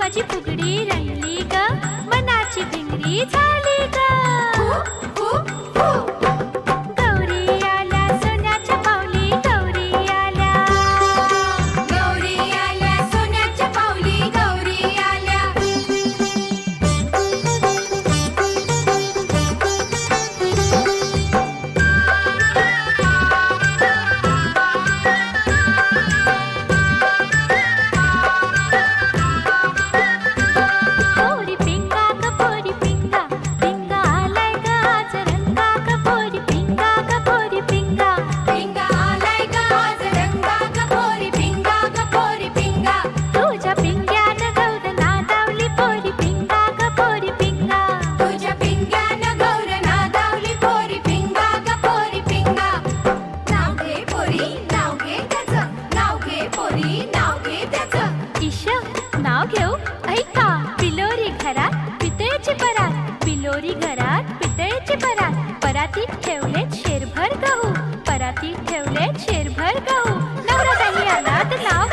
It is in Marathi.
माझी फुगडी रंगली ग. मनाची भिंगरी झाली ग. नाव घेऊ? ऐका बिलोरी घरात पितळेची परात. बिलोरी घरात पितळेची परात. परातीत ठेवले शेरभर गहू. परातीत ठेवले शेरभर गहू. नवरा आला तर नाव